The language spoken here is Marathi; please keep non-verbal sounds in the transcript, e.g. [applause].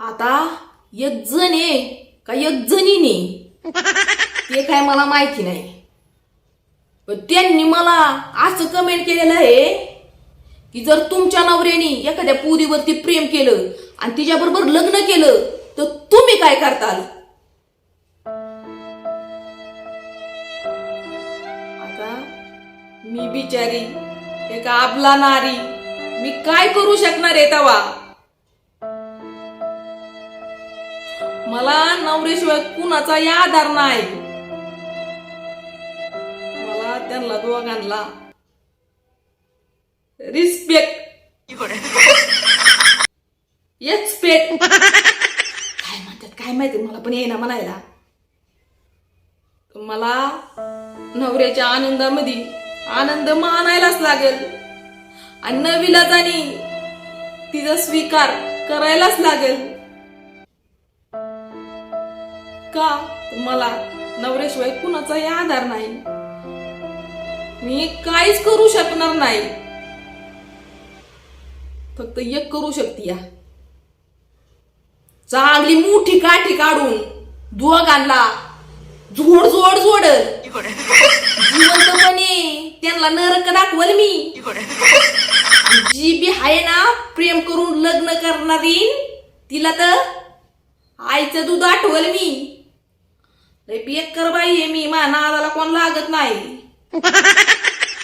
आता एक जण आहे का एक जणीने ते काय मला माहिती नाही. त्यांनी मला असं कमेंट केलेलं आहे की जर तुमच्या नवऱ्याने एखाद्या पुरीवरती प्रेम केलं आणि तिच्याबरोबर लग्न केलं तर तुम्ही काय करताल? आता मी बिचारी एका आबला नारी मी काय करू शकणार आहे तवा? मला नवऱ्याशिवाय या आधार नाही. मला त्यांना दोघांना रिस्पेक्ट एक्सपेक्ट काय म्हणतात काय माहिती मला पण येईना म्हणायला. मला नवऱ्याच्या आनंदामध्ये आनंद मानायलाच लागेल. आणि नविलाजाने तिचा स्वीकार करायलाच लागेल. का? मला नवऱ्याशिवाय कुणाचाही आधार नाही. मी काहीच करू शकणार नाही. फक्त एक करू शकते या. चांगली मोठी काठी काढून दोघांना जोड जोड जोड. जिवंतपणे त्यांना नरक दाखवल मी. जी बी आहे ना प्रेम करून लग्न करणारी तिला तर आईचं दूध आठवल मी. लय बेकर बाई आहे मी. माझ्या नादाला कोण लागत नाही. [laughs]